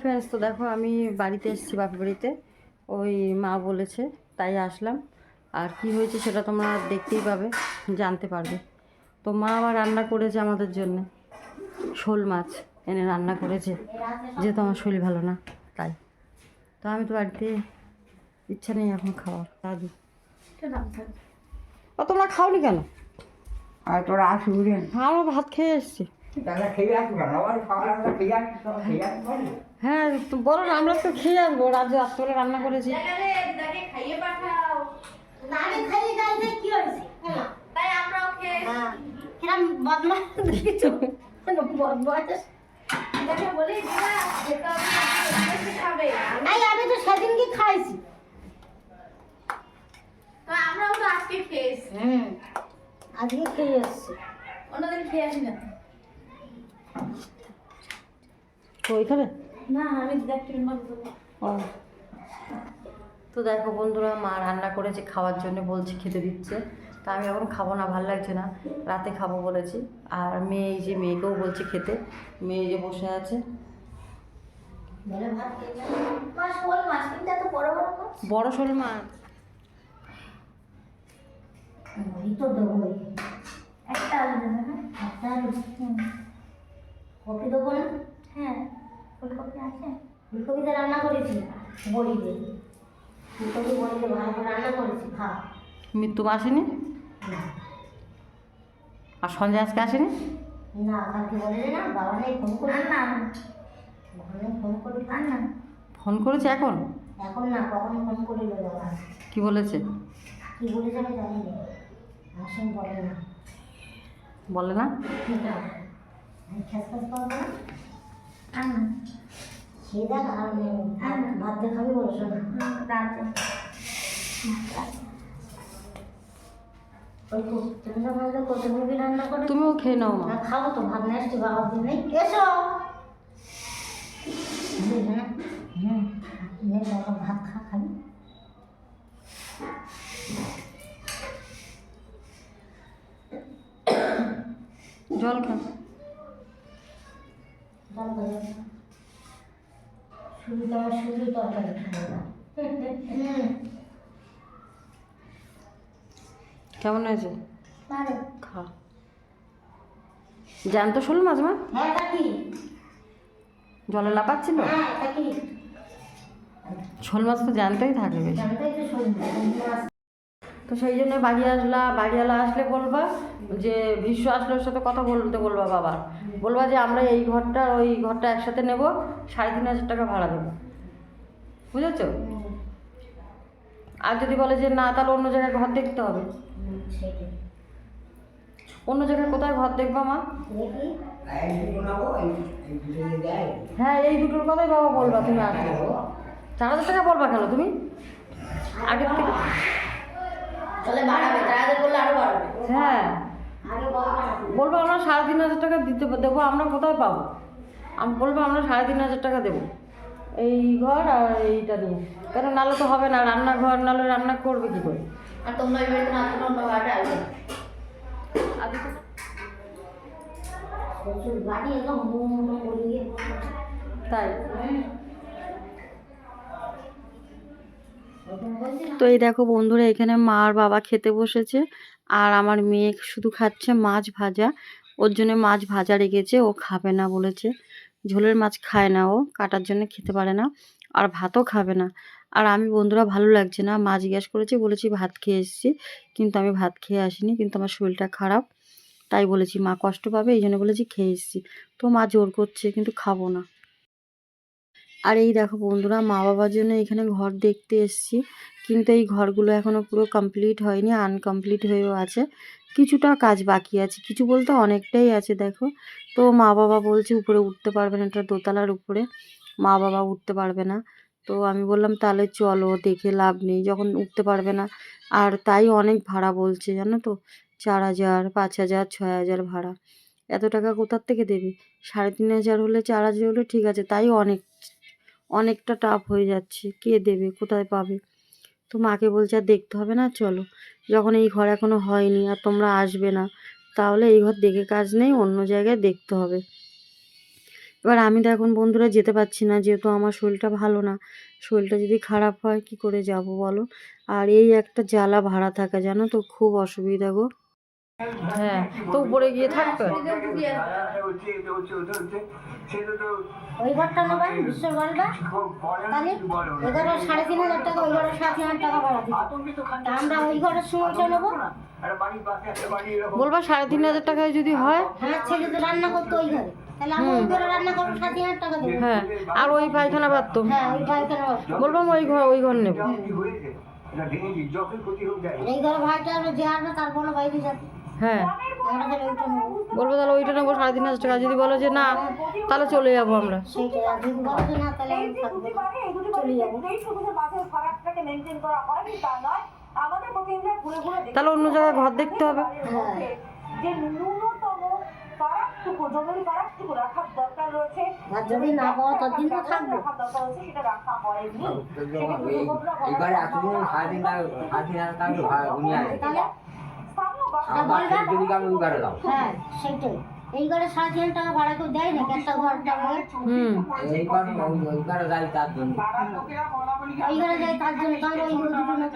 Friends তো দেখো আমি বাড়িতে এসেছি বাপের বাড়িতে। ওই মা বলেছে তাই আসলাম। আর কি হয়েছে সেটা তোমরা দেখতেই পাবে জানতে পারবে। তো মা আবার রান্না করেছে আমাদের জন্য। শোল মাছ এনে রান্না করেছে যেহেতু আমার শরীর ভালো না তাই। তো আমি তো বাড়িতে ইচ্ছা নেই এখন খাওয়ার। দাদু ও তোমরা খাওনি কেন? আর তোরা আসবি আমরা ভাত খেয়ে এসেছি। হ্যাঁ তো বলো না আমরা তো খেয়ে আসব রাত রাত্রে রান্না করেছি। আমি কি হ্যাঁ আমি তো খাইছি। আমরাও তো আজকে খেয়েছি হুম আজকে খেয়ে এসছি। অন্যদিন খেয়ে আসি না। তো ওইখানে না আমি ও। তো দেখো বন্ধুরা মা রান্না করেছে খাওয়ার জন্য বলছে খেতে দিচ্ছে। তা আমি এখন খাব না ভালো লাগছে না। রাতে খাব বলেছি। আর মেয়ে এই যে মেয়েকেও বলছে খেতে। মেয়ে যে বসে আছে। বলে ভাত খেয়ে যাই মাছ বল মাছ কিন্তু এত বড় বড় মাছ? বড় শোল মাছ। একটা আলু একটা আলু কপি দেবো না? হ্যাঁ। ফুলকপি আছে? ফুলকপিতে রান্না করেছি। বড়ি দিয়ে। ফুলকপি বড়ি দিয়ে ভালো করে রান্না করেছি। খা। মৃত্যু আসেনি? আর সঞ্জয় আজকে আসেনি? না কালকে বলে না বাবা নেই ফোন করে না। ফোন করে আর না। ফোন করেছে এখন? এখন না কখন ফোন করিল বাবা? কি বলেছে? কি বলে যাবে জানি না। আমার সঙ্গে বলে না। বলে না। পাবো না আর ভাত দিয়ে খাবি তুমিও খেয়ে নাও মা না খাব তো ভাত নিয়ে বাবার দিন নেই এসো ভাত খা খাবি জল খা শুধু তো আমার শুধু তরকারি খাব। না কেমন হয়েছে? পারো খা। জ্যান্ত শোল মাছ মা? হ্যাঁ কাকি জলে লাপাচ্ছিল? হ্যাঁ কাকি শোল মাছ তো জ্যান্তই থাকে বেশি। জানতেই তো শুনব মাছ তো সেই জন্য বাড়ি আসলা বাড়িওয়ালা আসলে বলবা যে বিশ্ব আসলে ওর সাথে কথা বলতে বলবা বাবা। বলবা যে আমরা এই ঘরটা, ওই ঘরটা একসাথে নেব, সাড়ে তিন হাজার টাকা ভাড়া দেবো। বুঝেছ? আর যদি বলে যে না, তাহলে অন্য জায়গায় ঘর দেখতে হবে। অন্য জায়গায় কোথায় ঘর দেখবা মা। হ্যাঁ এই দুটোর কথাই বাবা বলবা, তুমি আসলে চার হাজার টাকা বলবা কেন তুমি? আগের থেকে চলে বাড়াবে তাড়াতাড়ি করলে আরও বাড়াবে। হ্যাঁ। বলব আমরা সাড়ে তিন হাজার টাকা দিতে দেবো আমরা কোথায় পাবো? আমি বলব আমরা সাড়ে তিন হাজার টাকা দেবো। এই ঘর আর এইটা নিয়ে কেন নালে তো হবে না রান্নাঘর নালে রান্না করবে কী করে? আর তোমরা এই বাড়িতে না আসবে তাই ওরকম বলছি না তো এই দেখো বন্ধুরা, এখানে মা আর বাবা খেতে বসেছে আর আমার মেয়ে শুধু খাচ্ছে মাছ ভাজা। ওর জন্য মাছ ভাজা রেখেছে, ও খাবে না বলেছে। ঝোলের মাছ খায় না ও, কাটার জন্য খেতে পারে না আর ভাতও খাবে না। আর আমি বন্ধুরা ভালো লাগছে না মা জিজ্ঞেস করেছি, বলেছি ভাত খেয়ে এসেছি, কিন্তু আমি ভাত খেয়ে আসিনি, কিন্তু আমার শরীরটা খারাপ। তাই বলেছি মা কষ্ট পাবে, এই জন্য বলেছি খেয়ে এসেছি। তো মা জোর করছে, কিন্তু খাব না। আর এই দেখো বন্ধুরা মা বাবার জন্য এখানে ঘর দেখতে এসেছি। কিন্তু এই ঘরগুলো এখনও পুরো কমপ্লিট হয়নি আনকমপ্লিট হয়েও আছে। কিছুটা কাজ বাকি আছে, কিছু বলতে অনেকটাই আছে দেখো। তো মা বাবা বলছে উপরে উঠতে পারবে না এটা দোতলার উপরে। মা বাবা উঠতে পারবে না। তো আমি বললাম, তাহলে চলো, দেখে লাভ নেই। যখন উঠতে পারবে না, আর তাই অনেক ভাড়া বলছে, জানো তো? চার হাজার, পাঁচ হাজার, ছয় হাজার ভাড়া। এত টাকা কোথার থেকে দেবে? সাড়ে তিন হাজার হলে চার হাজার হলে ঠিক আছে, তাই অনেক অনেকটা টাফ হয়ে যাচ্ছে। কে দেবে? কোথায় পাবে? তো মাকে বলছে, আর দেখতে হবে না, চলো। যখন এই ঘর এখনও হয়নি আর তোমরা আসবে না, তাহলে এই ঘর দেখে কাজ নেই, অন্য জায়গায় দেখতে হবে। এবার আমি তো এখন বন্ধুরা যেতে পারছি না, যেহেতু আমার শরীরটা ভালো না। শরীরটা যদি খারাপ হয়, কি করে যাব বলো? আর এই একটা জ্বালা ভাড়া থাকা, জানো তো? খুব অসুবিধা গো। হ্যাঁ তো উপরে গিয়ে থাকবে? ওই ঘরটা ঘরটা তাহলে সাড়ে তিন হাজার টাকা ওই ঘরে সাত হাজার টাকা ভাড়া দিতে তা আমরা ওই ঘরের সময়টা নেব। বলবা সাড়ে তিন হাজার টাকায় যদি হয়? ছেলে তো রান্না করতো ওই ঘরে। হ্যাঁ আর ওই পায়খানা হ্যাঁ ওই পাইখানা বলব ওই ঘর ওই ঘর নেব। এই ঘরে ভাইটা যে আসবে তারপরে বাইরে যাবে। হ্যাঁ। বলব তাহলে ওইটা নেব সাড়ে তিন হাজার টাকা। যদি বলো যে না তাহলে চলে যাব আমরা। তাহলে অন্য জায়গায় ঘর দেখতে হবে। হ্যাঁ যে ন্যূনতম ফারাকটুকু জমির ফারাকটুকু রাখার দরকার রয়েছে যদি না পাওয়া ততদিন তো থাকব। রাখার দরকার রয়েছে সেটা রাখা হয়নি এইবারে এতদিন সাড়ে তিন টাকা সাড়ে তিন হাজার টাকা ভাড়া আমার যদি আমি ঘরে দাও। হ্যাঁ সেইটাই। এই ঘরে সাড়ে হাজার টাকা ভাড়া কেউ দেয় না একটা ঘরটা ভাড়া হুম। এই ঘর ওই ওই ঘরে যাই তার জন্য। ওই ঘরে যাই তার জন্য তাহলে ওই ঘরে দুটো নেব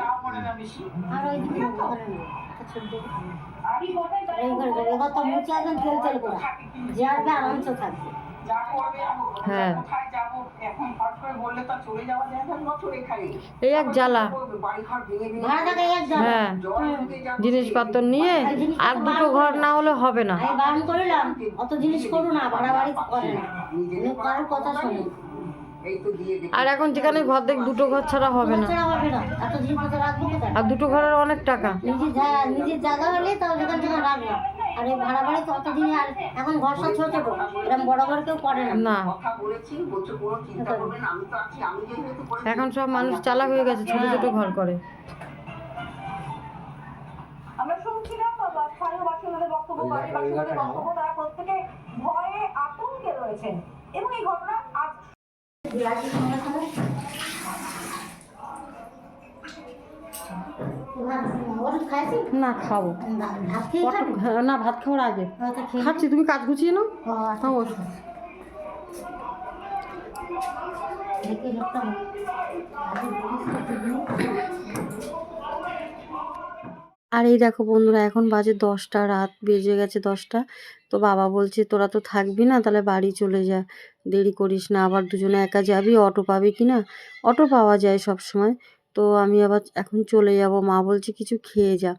আর ওই দুটো নেব ওখানে নেব দেখো। এই ঘরে যাবে এবার তো আরামসে থাকবে। হ্যাঁ। এই এক জ্বালা। হ্যাঁ জিনিসপত্র নিয়ে আর দুটো ঘর না হলে হবে না। আমি বারণ করলাম অত জিনিস করো না ভাড়া করে না। কথা শোনে। আর এখন যেখানে ঘর দেখ দুটো ঘর ছাড়া হবে না। ছাড়া হবে না। এত জিনিসপত্র রাখব কোথায়? আর দুটো ঘরের অনেক টাকা। নিজের জায়গা হলে তাও যেখান থেকে রাখলাম আর এই ভাড়া বাড়ি তো অত দিনে আর এখন ঘর সব ছোট ছোট। এরকম বড় ঘর কেউ করে না। এখন সব মানুষ চালাক হয়ে গেছে ছোট ছোট ঘর করে। আমরা শুনছিলাম স্থানীয় বাসিন্দাদের বক্তব্য বাড়ির বাসিন্দাদের বক্তব্য তারা প্রত্যেকে ভয়ে আতঙ্কে রয়েছেন। এবং এই ঘটনা আজ ওষুধ খাইছি না খাব। না, ভাত খাওয়ার আগে। খাচ্ছি, তুমি কাজ গুছিয়ে নাও। আর এই দেখো বন্ধুরা, এখন বাজে দশটা, রাত বেজে গেছে দশটা। তো বাবা বলছে, তোরা তো থাকবি না, তাহলে বাড়ি চলে যা। দেরি করিস না, আবার দুজনে একা যাবি, অটো পাবি কি না অটো পাওয়া যায় সব সময় তো আমি আবার এখন চলে যাব। মা বলছে, কিছু খেয়ে যা।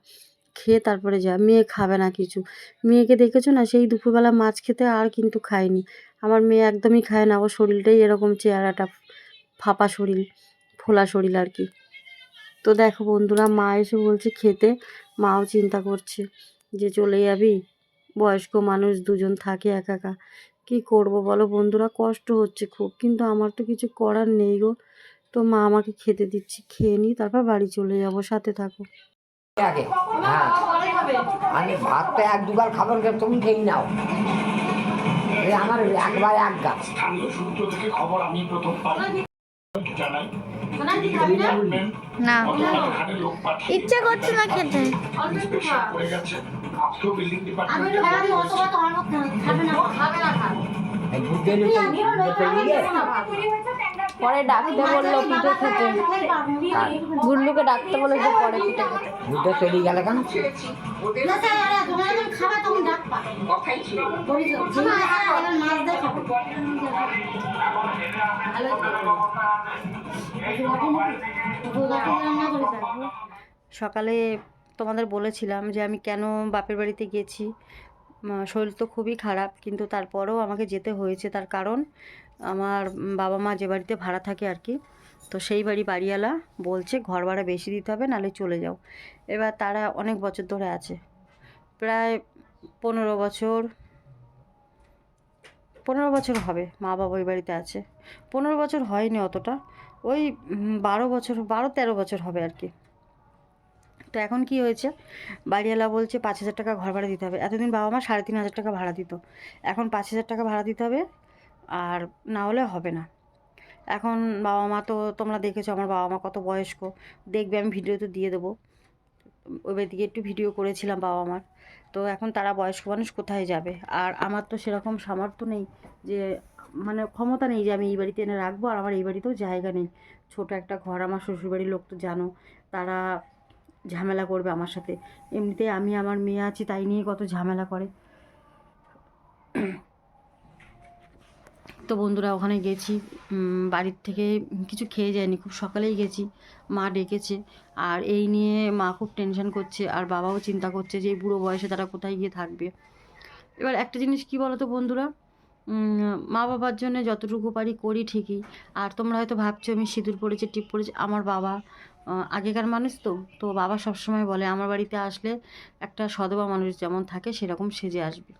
খেয়ে তারপরে যা। মেয়ে খাবে না কিছু। মেয়েকে দেখেছ না? সেই দুপুরবেলা মাছ খেতে আর কিন্তু খায়নি। আমার মেয়ে একদমই খায় না। ওর শরীরটাই এরকম চেহারাটা, ফাঁপা শরীর, ফোলা শরীর আর কি। তো দেখো বন্ধুরা, মা এসে বলছে খেতে। মাও চিন্তা করছে যে চলে যাবি? বয়স্ক মানুষ দুজন থাকে একা একা। কী করব বলো বন্ধুরা? কষ্ট হচ্ছে খুব। কিন্তু আমার তো কিছু করার নেই গো। তো মা আমাকে খেতে দিচ্ছি খেয়ে নিই তারপর বাড়ি চলে যাব সাথে থাকো। আগে হ্যাঁ। আমি ভাত তো এক দুবার খাবার খেয়ে তুমি খেয়ে নাও। আমার একবার এক গাছ। স্থানীয় সূত্র থেকে খবর আমি প্রথম পাই জানাই না ইচ্ছে করছে না খেতে খাবে না খাবে না। পরে ডাকতে বলল পিঠে খেতে। গুল্লুকে ডাকতে বলেছে পরে পিঠে খেতে। বুদ্ধ চলে গেলে কেন? সকালে তোমাদের বলেছিলাম যে আমি কেন বাপের বাড়িতে গেছি। শরীর তো খুবই খারাপ কিন্তু তারপরেও আমাকে যেতে হয়েছে তার কারণ। আমার বাবা মা যে বাড়িতে ভাড়া থাকে আর কি, তো সেই বাড়ি বাড়িওয়ালা বলছে ঘর ভাড়া বেশি দিতে হবে, নাহলে চলে যাও। এবার তারা অনেক বছর ধরে আছে। প্রায় পনেরো বছর পনেরো বছর হবে মা বাবা ওই বাড়িতে আছে। পনেরো বছর হয়নি অতটা, ওই বারো বছর, বারো তেরো বছর হবে আর কি। তো এখন কি হয়েছে, বাড়িওয়ালা বলছে পাঁচ হাজার টাকা ঘর ভাড়া দিতে হবে। এতদিন বাবা মা সাড়ে তিন হাজার টাকা ভাড়া দিত। এখন পাঁচ হাজার টাকা ভাড়া দিতে হবে আর না হলে হবে না। এখন বাবা মা তো তোমরা দেখেছ আমার বাবা মা কত বয়স্ক। দেখবে আমি ভিডিও তো দিয়ে দেবো। ওই দিকে একটু ভিডিও করেছিলাম বাবা মার তো এখন তারা বয়স্ক মানুষ কোথায় যাবে? আর আমার তো সেরকম সামর্থ্য নেই যে মানে ক্ষমতা নেই যে আমি এই বাড়িতে এনে রাখব আর আমার এই বাড়িতেও জায়গা নেই। ছোট একটা ঘর, আমার শ্বশুরবাড়ির লোক তো জানো, তারা ঝামেলা করবে আমার সাথে। এমনিতে আমি আমার মেয়ে আছি, তাই নিয়ে কত ঝামেলা করে। তো বন্ধুরা ওখানে গেছি। বাড়ির থেকে কিছু খেয়ে যায়নি, খুব সকালেই গেছি। মা ডেকেছে আর এই নিয়ে মা খুব টেনশন করছে আর বাবাও চিন্তা করছে যে এই বুড়ো বয়সে তারা কোথায় গিয়ে থাকবে। এবার একটা জিনিস কি বলো তো বন্ধুরা মা বাবার জন্য যতটুকু পারি করি ঠিকই। আর তোমরা হয়তো ভাবছ আমি সিঁদুর পড়েছি টিপ পড়েছি আমার বাবা আগেকার মানুষ তো। তো বাবা সবসময় বলে, আমার বাড়িতে আসলে একটা সধবা মানুষ যেমন থাকে সেরকম সেজে আসবি।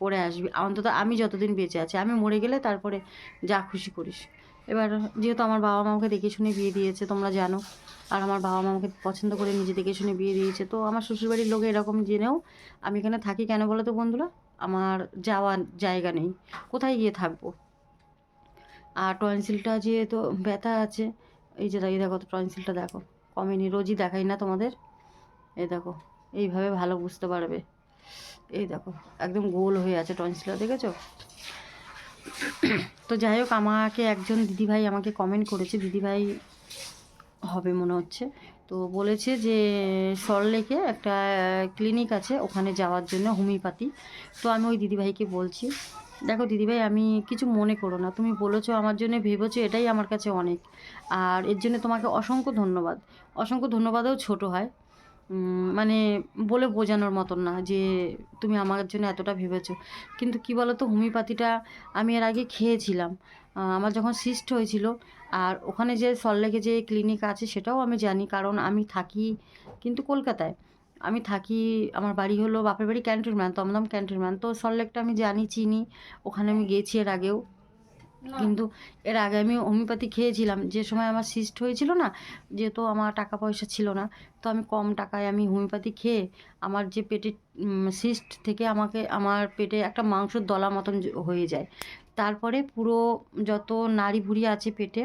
পরে আসবি। অন্তত আমি যতদিন বেঁচে আছি, আমি মরে গেলে তারপরে যা খুশি করিস। এবার যেহেতু আমার বাবা মা আমাকে দেখে শুনে বিয়ে দিয়েছে, তোমরা জানো। আর আমার বাবা মা আমাকে পছন্দ করে নিজে দেখে শুনে বিয়ে দিয়েছে। তো আমার শ্বশুরবাড়ির লোক এরকম জেনেও আমি এখানে থাকি কেন বলো তো বন্ধুরা? আমার যাওয়ার জায়গা নেই। কোথায় গিয়ে থাকব? আর টনসিলটা যেহেতু ব্যথা আছে, এই যে দেখো তো টনসিলটা দেখো। কমেনি, রোজই দেখাই না তোমাদের। এই দেখো, এইভাবে ভালো বুঝতে পারবে। এই দেখো, একদম গোল হয়ে আছে টনসিলটা দেখেছ? তো যাই হোক, আমাকে একজন দিদিভাই আমাকে কমেন্ট করেছে, দিদিভাই হবে মনে হচ্ছে। তো বলেছে যে সল্টলেকে একটা ক্লিনিক আছে, ওখানে যাওয়ার জন্য, হোমিওপ্যাথি। তো আমি ওই দিদিভাইকে বলছি, দেখো দিদিভাই, আমি কিছু মনে করো না। তুমি বলেছ আমার জন্য, ভেবেছো এটাই আমার কাছে অনেক। আর এর জন্য তোমাকে অসংখ্য ধন্যবাদ। অসংখ্য ধন্যবাদও ছোট হয়। মানে বলে বোঝানোর মতন না যে তুমি আমার জন্য এতটা ভেবেছো। কিন্তু কি বলো তো হোমিওপ্যাথিটা আমি এর আগে খেয়েছিলাম। আমার যখন সিস্ট হয়েছিল, আর ওখানে যে সল্টলেকে যে ক্লিনিক আছে সেটাও আমি জানি, কারণ আমি থাকি কিন্তু কলকাতায়। আমি থাকি, আমার বাড়ি হলো বাপের বাড়ি ক্যান্টনম্যান দমদম ক্যান্টনম্যান তো সল্টলেকটা আমি জানি, চিনি। ওখানে আমি গেছি এর আগেও। কিন্তু এর আগে আমি হোমিওপ্যাথি খেয়েছিলাম। যে সময় আমার সিস্ট হয়েছিল না, যেহেতু আমার টাকা পয়সা ছিল না, তো আমি কম টাকায় আমি হোমিওপ্যাথি খেয়ে আমার যে পেটে সিস্ট থেকে আমাকে, আমার পেটে একটা মাংসর দলা মতন হয়ে যায়। তারপরে পুরো যত নাড়ি ভুড়ি আছে পেটে,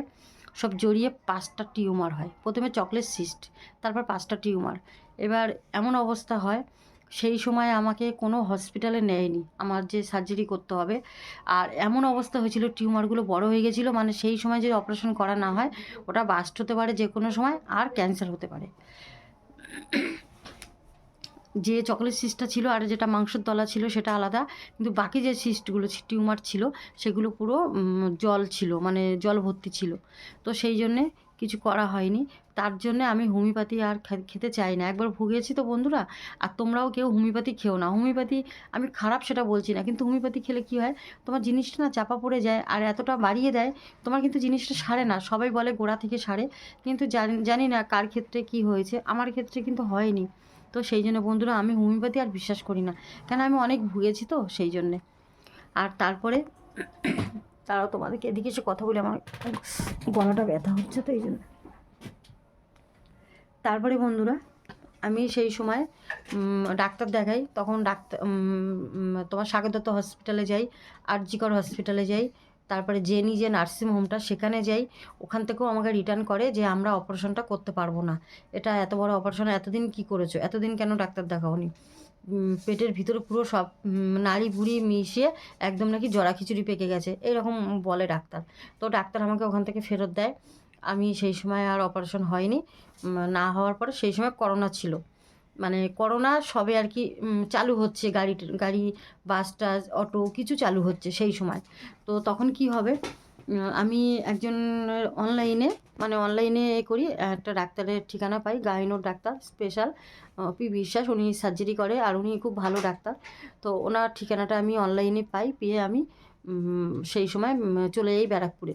সব জড়িয়ে পাঁচটা টিউমার হয়। প্রথমে চকলেট সিস্ট তারপর পাঁচটা টিউমার। এবার এমন অবস্থা হয় সেই সময় আমাকে কোনো হসপিটালে নেয়নি। আমার যে সার্জারি করতে হবে। আর এমন অবস্থা হয়েছিল টিউমারগুলো বড় হয়ে গেছিল মানে সেই সময় যদি অপারেশন করা না হয়, ওটা বাস্ট হতে পারে যে কোনো সময়, আর ক্যান্সার হতে পারে। যে চকলেট সিস্টটা ছিল আর যেটা মাংসের তলা ছিল, সেটা আলাদা। কিন্তু বাকি যে সিস্টগুলো টিউমার ছিল, সেগুলো পুরো জল ছিল মানে জল ভর্তি ছিল। তো সেই জন্যে কিছু করা হয়নি। তার জন্য আমি হোমিওপ্যাথি আর খেতে চাই না। একবার ভুগেছি তো বন্ধুরা, আর তোমরাও কেউ হোমিওপ্যাথি খেও না। হোমিওপ্যাথি আমি খারাপ সেটা বলছি না, কিন্তু হোমিওপ্যাথি খেলে কি হয়? তোমার জিনিসটা না চাপা পড়ে যায় আর এতটা বাড়িয়ে দেয়, তোমার কিন্তু জিনিসটা সারে না। সবাই বলে গোড়া থেকে সারে, কিন্তু জানি জানি না কার ক্ষেত্রে কি হয়েছে, আমার ক্ষেত্রে কিন্তু হয়নি। তো সেই জন্য বন্ধুরা আমি হোমিওপ্যাথি আর বিশ্বাস করি না। কেন আমি অনেক ভুগেছি তো সেই জন্যে। আর তারপরে তারাও তোমাদেরকে এদিকে এসে কথা বলে আমার গলাটা ব্যথা হচ্ছে তো এই জন্য। তারপরে বন্ধুরা, আমি সেই সময় ডাক্তার দেখাই, তখন ডাক্তার তোমার স্বাগতত্ব হসপিটালে যাই, আরজিকর হসপিটালে যাই, তারপরে যে নার্সিং হোমটা সেখানে যাই, ওখান থেকেও আমাকে রিটার্ন করে যে আমরা অপারেশনটা করতে পারব না। এটা এত বড় অপারেশন এতদিন কি করেছ? এতদিন কেন ডাক্তার দেখাওনি? পেটের ভিতরে পুরো সব নাড়ি ভুড়ি মিশিয়ে একদম নাকি জরা খিচুড়ি পেকে গেছে এরকম বলে ডাক্তার। তো ডাক্তার আমাকে ওখান থেকে ফেরত দেয়। আমি সেই সময় আর অপারেশন হয়নি। না হওয়ার পরে সেই সময় করোনা ছিল। মানে করোনা সবে আর কি চালু হচ্ছে। গাড়ি গাড়ি বাস টাস অটো কিছু চালু হচ্ছে সেই সময়। তো তখন কি হবে? আমি একজন অনলাইনে মানে অনলাইনে করি। একটা ডাক্তারের ঠিকানা পাই, গাইনোর ডাক্তার স্পেশাল পি বিশ্বাস। উনি সার্জারি করে আর উনি খুব ভালো ডাক্তার। তো ওনার ঠিকানাটা আমি অনলাইনে পাই, পেয়ে আমি সেই সময় চলে যাই ব্যারাকপুরে।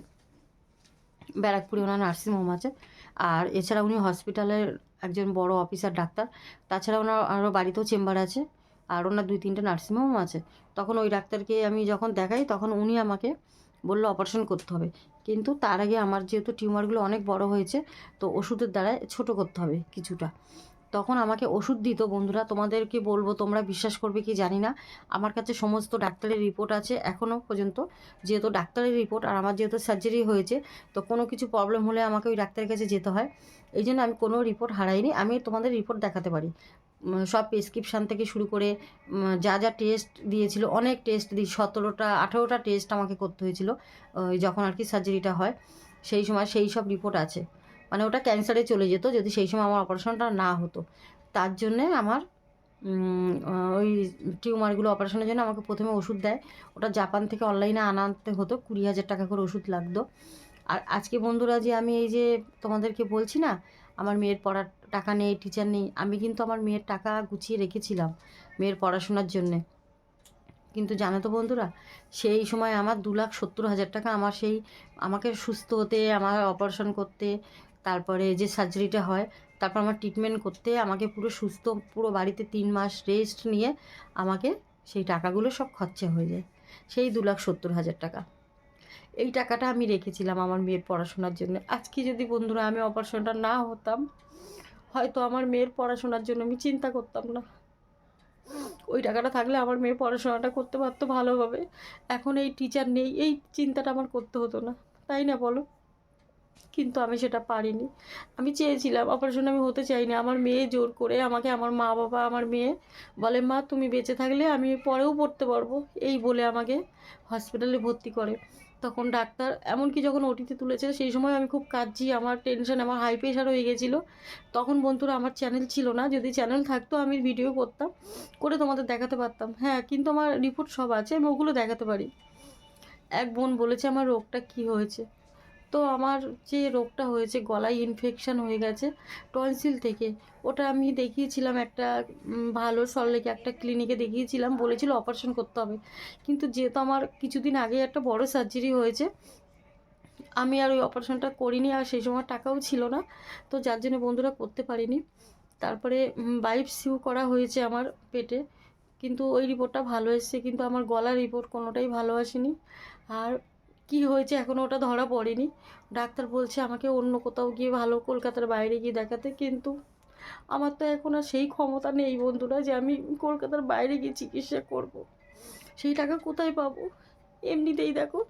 ব্যারাকপুরে ওনার নার্সিং হোম আছে। আর এছাড়া উনি হসপিটালের একজন বড় অফিসার, ডাক্তার। তাছাড়া ওনার আরও বাড়িতেও চেম্বার আছে। আর ওনার দুই তিনটে নার্সিং হোম আছে। তখন ওই ডাক্তারকে আমি যখন দেখাই, তখন উনি আমাকে বলল, অপারেশন করতে হবে। কিন্তু তার আগে আমার যেহেতু টিউমারগুলো অনেক বড় হয়েছে, তো ওষুধের দ্বারা ছোট করতে হবে কিছুটা। তখন আমাকে ওষুধ দিত বন্ধুরা। তোমাদেরকে বলব, তোমরা বিশ্বাস করবে কি জানি না। আমার কাছে সমস্ত ডাক্তারের রিপোর্ট আছে এখনও পর্যন্ত। যেহেতু ডাক্তারের রিপোর্ট আর আমার যেহেতু সার্জারি হয়েছে, তো কোনো কিছু প্রবলেম হলে আমাকে ওই ডাক্তারের কাছে যেতে হয়। এই জন্য আমি কোনো রিপোর্ট হারাইনি, আমি তোমাদের রিপোর্ট দেখাতে পারি। সব প্রেসক্রিপশান থেকে শুরু করে যা যা টেস্ট দিয়েছিল, অনেক টেস্ট দিয়ে সতেরোটা, আঠেরোটা টেস্ট আমাকে করতে হয়েছিল যখন আর কি সার্জারিটা হয়, সেই সময় সেই সব রিপোর্ট আছে। মানে ওটা ক্যান্সারে চলে যেত যদি সেই সময় আমার অপারেশনটা না হতো। তার জন্যে আমার ওই টিউমারগুলো অপারেশনের জন্য আমাকে প্রথমে ওষুধ দেয়। ওটা জাপান থেকে অনলাইনে আনাতে হতো, কুড়ি হাজার টাকা করে ওষুধ লাগতো। আর আজকে বন্ধুরা যে আমি এই যে তোমাদেরকে বলছি না, আমার মেয়ের পড়ার টাকা নেই টিচার নেই, আমি কিন্তু আমার মেয়ের টাকা গুছিয়ে রেখেছিলাম মেয়ের পড়াশোনার জন্যে। কিন্তু জানো তো বন্ধুরা, সেই সময় আমার দু লাখ সত্তর হাজার টাকা আমার সেই, আমাকে সুস্থ হতে, আমার অপারেশন করতে তারপরে যে সার্জারিটা হয়, তারপর আমার ট্রিটমেন্ট করতে আমাকে পুরো সুস্থ পুরো বাড়িতে তিন মাস রেস্ট নিয়ে আমাকে সেই টাকাগুলো সব খরচা হয়ে যায়। সেই দু লাখ সত্তর হাজার টাকা। এই টাকাটা আমি রেখেছিলাম আমার মেয়ের পড়াশোনার জন্য। আজকে যদি বন্ধুরা আমি অপারেশনটা না হতাম, হয়তো আমার মেয়ের পড়াশোনার জন্য আমি চিন্তা করতাম না। ওই টাকাটা থাকলে আমার মেয়ে পড়াশোনাটা করতে পারতো ভালোভাবে। এখন এই টিচার নেই, এই চিন্তাটা আমার করতে হতো না। তাই না বলো? কিন্তু আমি সেটা পারিনি। আমি চেয়েছিলাম অপারেশন আমি হতে চাইনি। আমার মেয়ে জোর করে আমাকে আমার মা বাবা, আমার মেয়ে বলে, মা, তুমি বেঁচে থাকলে আমি পরেও পড়তে পারব। এই বলে আমাকে হসপিটালে ভর্তি করে। তখন ডাক্তার এমনকি যখন ওটিতে তুলেছে সেই সময় আমি খুব কাঁদছি, আমার টেনশন আমার হাই প্রেশার হয়ে গেছিল। তখন বন্ধুরা, আমার চ্যানেল ছিল না, যদি চ্যানেল থাকতো আমি ভিডিও করতাম, করে তোমাদের দেখাতে পারতাম। হ্যাঁ কিন্তু আমার রিপোর্ট সব আছে, আমি ওগুলো দেখাতে পারি। এক বোন বলেছে, আমার রোগটা কি হয়েছে? তো আমার যে রোগটা হয়েছে, গলায় ইনফেকশান হয়ে গেছে টনসিল থেকে। ওটা আমি দেখিয়েছিলাম একটা ভালো সল্লেকে একটা ক্লিনিকে দেখিয়েছিলাম, বলেছিল অপারেশন করতে হবে। কিন্তু যেহেতু আমার কিছুদিন আগে একটা বড় সার্জারি হয়েছে, আমি আর ওই অপারেশনটা করিনি আর সেই সময় টাকাও ছিল না। তো যার জন্য বন্ধুরা করতে পারিনি। তারপরে বাইপসিউ করা হয়েছে আমার পেটে। কিন্তু ওই রিপোর্টটা ভালো এসেছে, কিন্তু আমার গলার রিপোর্ট কোনোটাই ভালো আসেনি। আর কি হয়েছে? এখনও ওটা ধরা পড়েনি। ডাক্তার বলছে আমাকে অন্য কোথাও গিয়ে ভালো কলকাতার বাইরে গিয়ে দেখাতে, কিন্তু আমার তো এখন আর সেই ক্ষমতা নেই বন্ধুরা যে আমি কলকাতার বাইরে গিয়ে চিকিৎসা করব। সেই টাকা কোথায় পাবো? এমনিতেই দেখো,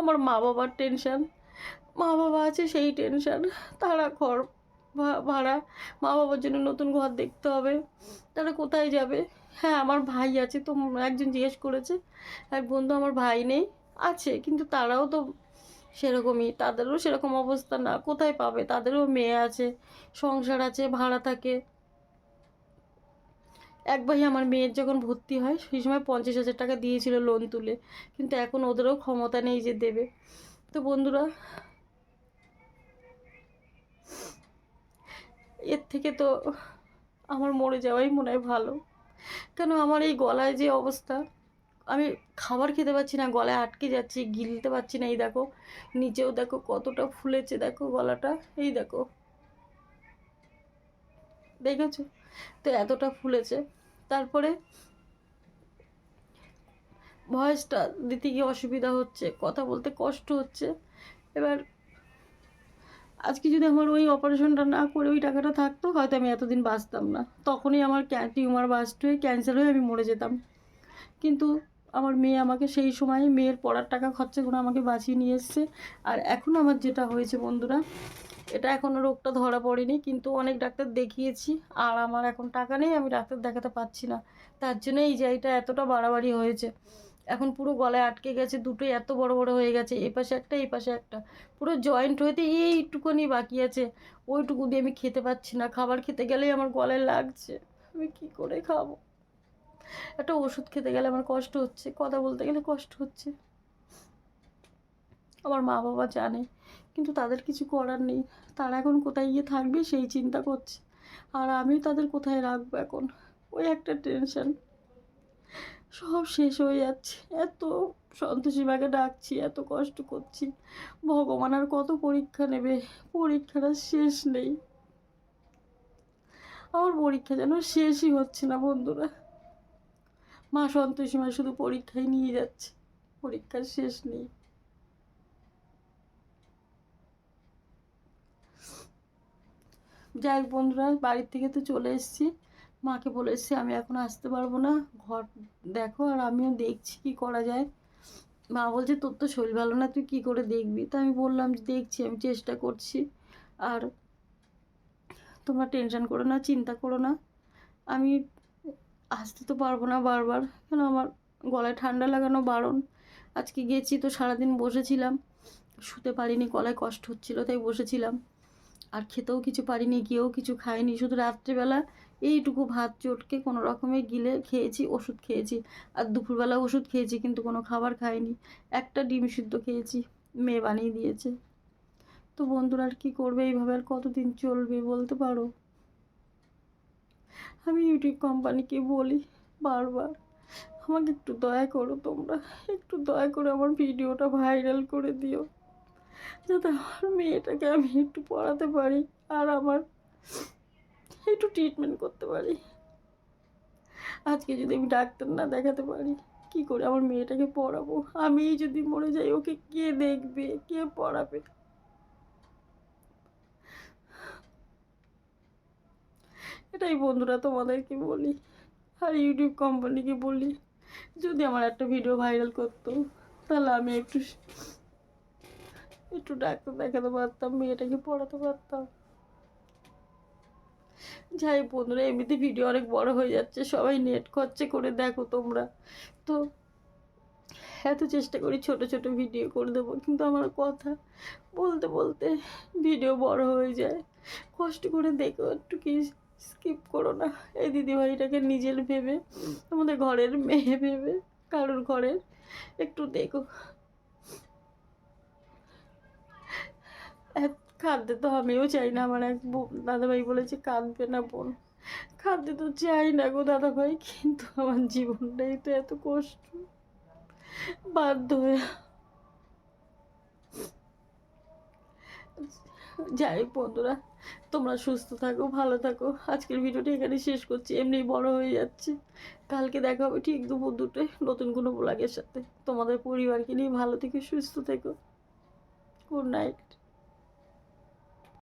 আমার মা বাবার টেনশান। মা বাবা আছে সেই টেনশান, তারা ঘর ভাড়া, মা বাবার জন্য নতুন ঘর দেখতে হবে, তারা কোথায় যাবে? হ্যাঁ আমার ভাই আছে, তো একজন জিজ্ঞেস করেছে, এক বন্ধু আমার ভাই নেই আছে, কিন্তু তারাও তো সেরকমই, তাদেরও সেরকম অবস্থা না, কোথায় পাবে? তাদেরও মেয়ে আছে, সংসার আছে, ভাড়া থাকে। এক ভাই আমার মেয়ের যখন ভর্তি হয়, সেই সময় পঞ্চাশ হাজার টাকা দিয়েছিল লোন তুলে, কিন্তু এখন ওদেরও ক্ষমতা নেই যে দেবে। তো বন্ধুরা, এর থেকে তো আমার মরে যাওয়াই মনে হয় ভালো। কেন আমার এই গলায় যে অবস্থা আমি খাবার খেতে পারছি না, গলায় আটকে যাচ্ছি, গিলতে পারছি না, এই দেখো, নিচেও দেখো কতটা ফুলেছে, দেখো গলাটা, এই দেখো। দেখেছ? তো এতটা ফুলেছে। তারপরে ভয়েসটা দিতে গিয়ে অসুবিধা হচ্ছে, কথা বলতে কষ্ট হচ্ছে। এবার আজকে যদি আমার ওই অপারেশনটা না করে ওই টাকাটা থাকতো, হয়তো আমি এতদিন বাঁচতাম না। তখনই আমার টিউমার বাস্ট হয়ে, ক্যান্সার হয়ে আমি মরে যেতাম। কিন্তু আমার মেয়ে আমাকে সেই সময় মেয়ের পড়ার টাকা খরচা করে আমাকে বাঁচিয়ে নিয়ে এসছে। আর এখন আমার যেটা হয়েছে বন্ধুরা, এটা এখনও রোগটা ধরা পড়েনি, কিন্তু অনেক ডাক্তার দেখিয়েছি, আর আমার এখন টাকা নেই, আমি ডাক্তার দেখাতে পারছি না। তার জন্য এই জায়গাটা এতটা বাড়াবাড়ি হয়েছে। এখন পুরো গলায় আটকে গেছে, দুটোই এত বড় বড় হয়ে গেছে, এ পাশে একটা এই পাশে একটা। পুরো জয়েন্ট হইতে এইটুকুনি বাকি আছে, ওইটুকু দিয়ে আমি খেতে পাচ্ছি না, খাবার খেতে গেলেই আমার গলায় লাগছে। আমি কি করে খাব? একটা ওষুধ খেতে গেলে আমার কষ্ট হচ্ছে, কথা বলতে গেলে কষ্ট হচ্ছে। আমার মা বাবা জানে, কিন্তু তাদের কিছু করার নেই। তারা এখন কোথায় গিয়ে থাকবে সেই চিন্তা করছে। আর আমি তাদের কোথায় রাখব এখন? ওই একটা টেনশন সব শেষ হয়ে যাচ্ছে। এত সন্তোষী মাকে ডাকছি, এত কষ্ট করছি। ভগবান আর কত পরীক্ষা নেবে? পরীক্ষাটা শেষ নেই। আমার পরীক্ষা যেন শেষই হচ্ছে না বন্ধুরা। মা সন্তোষী মা শুধু পরীক্ষায় নিয়ে যাচ্ছে। পরীক্ষার শেষ নেই। যাই বন্ধুরা, বাড়ির থেকে তো চলে এসেছি। মাকে বলে এসেছি, আমি এখন আসতে পারব না। ঘর দেখো আর আমিও দেখছি কি করা যায়। মা বলছে, তোর তো শরীর ভালো না, তুই কী করে দেখবি? তা আমি বললাম, দেখছি, আমি চেষ্টা করছি। আর তোমরা টেনশন করো না, চিন্তা করো না। আমি আসতে তো পারব না বারবার। কেন আমার গলায় ঠান্ডা লাগানো বারণ? আজকে গেছি তো সারাদিন বসেছিলাম। শুতে পারিনি, গলায় কষ্ট হচ্ছিল, তাই বসেছিলাম। আর খেতেও কিছু পারিনি, গিয়েও কিছু খাইনি। শুধু রাত্রিবেলা এইটুকু ভাত, চটকে কোনো রকমে গিলে খেয়েছি, ওষুধ খেয়েছি। আর দুপুরবেলা ওষুধ খেয়েছি, কিন্তু কোনো খাবার খাইনি। একটা ডিম সিদ্ধ খেয়েছি, মেয়ে বানিয়ে দিয়েছে। তো বন্ধুরা, আর কী করবে? এইভাবে আর কতদিন চলবে বলতে পারো? আমি ইউটিউব কোম্পানিকে বলি বারবার, আমাকে একটু দয়া করো তোমরা, একটু দয়া করে আমার ভিডিওটা ভাইরাল করে দিও, যাতে আমার মেয়েটাকে আমি একটু পড়াতে পারি আর আমার একটু ট্রিটমেন্ট করতে পারি। আজকে যদি আমি ডাক্তার না দেখাতে পারি, কি করে আমার মেয়েটাকে পড়াবো? আমি যদি মরে যাই, ওকে কে দেখবে? কে পড়াবে? এটাই বন্ধুরা তোমাদেরকে বলি, আর ইউটিউব কোম্পানিকে বলি, যদি আমার একটা ভিডিও ভাইরাল করতো, তাহলে আমি একটু একটু ডাক্তার দেখাতে পারতাম, মেয়েটাকে পড়াতে পারতাম। যাই বন্ধুরা, এমনিতে ভিডিও অনেক বড় হয়ে যাচ্ছে, সবাই নেট খরচে করে দেখো তোমরা। তো এত চেষ্টা করি ছোট ছোট ভিডিও করে দেবো, কিন্তু আমার কথা বলতে বলতে ভিডিও বড় হয়ে যায়। কষ্ট করে দেখো একটু কি স্কিপ করো না। এই দিদিভাইটাকে নিজের ভেবে, আমাদের ঘরের মেয়ে ভেবে, কারোর ঘরের একটু দেখো। কাঁদতে তো আমিও চাই না, আমার এক দাদাভাই বলেছে কাঁদবে না বোন। কাঁদতে তো চাই না গো দাদাভাই, কিন্তু আমার জীবনটাই তো এত কষ্ট। বাধ্য হয়ে যাই হোক বন্ধুরা, তোমরা সুস্থ থাকো, ভালো থাকো। আজকের ভিডিওটি এখানে শেষ করছি এমনি বড় হয়ে যাচ্ছে। কালকে দেখা হবে ঠিক দুপুর দুটোয় নতুন কোনো ব্লগের সাথে। তোমাদের পরিবারকে নিয়ে ভালো থেকে, সুস্থ থেকো। Good night